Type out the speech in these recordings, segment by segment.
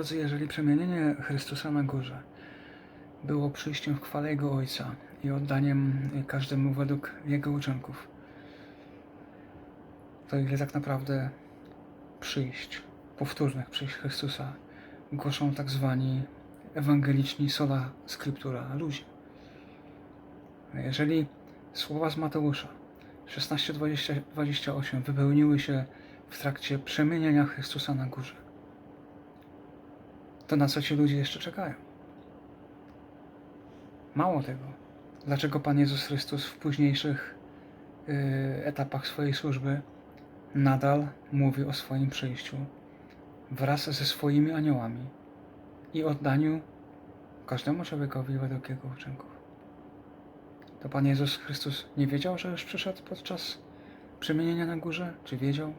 Drodzy, jeżeli przemienienie Chrystusa na górze było przyjściem w chwale Jego Ojca i oddaniem każdemu według Jego uczynków, to ile tak naprawdę przyjść, powtórnych przyjść Chrystusa głoszą tak zwani ewangeliczni sola scriptura ludzie. Jeżeli słowa z Mateusza 16:28 wypełniły się w trakcie przemieniania Chrystusa na górze, to na co ci ludzie jeszcze czekają? Mało tego. Dlaczego Pan Jezus Chrystus w późniejszych y, etapach swojej służby nadal mówi o swoim przyjściu wraz ze swoimi aniołami i oddaniu każdemu człowiekowi według jego uczynków? To Pan Jezus Chrystus nie wiedział, że już przyszedł podczas przemienienia na górze? Czy wiedział?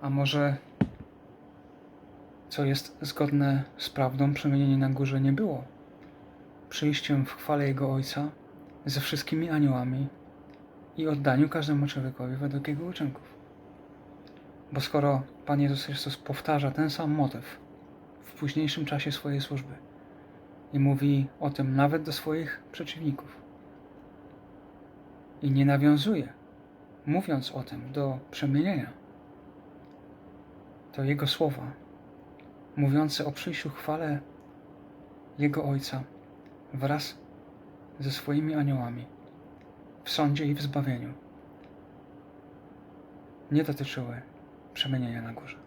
A może co jest zgodne z prawdą, przemienienie na górze nie było przyjściem w chwale Jego Ojca ze wszystkimi aniołami i oddaniu każdemu człowiekowi według Jego uczynków. Bo skoro Pan Jezus Chrystus powtarza ten sam motyw w późniejszym czasie swojej służby i mówi o tym nawet do swoich przeciwników i nie nawiązuje, mówiąc o tym, do przemienienia, to Jego słowa mówiące o przyjściu chwale Jego Ojca wraz ze swoimi aniołami w sądzie i w zbawieniu nie dotyczyły przemienienia na górze.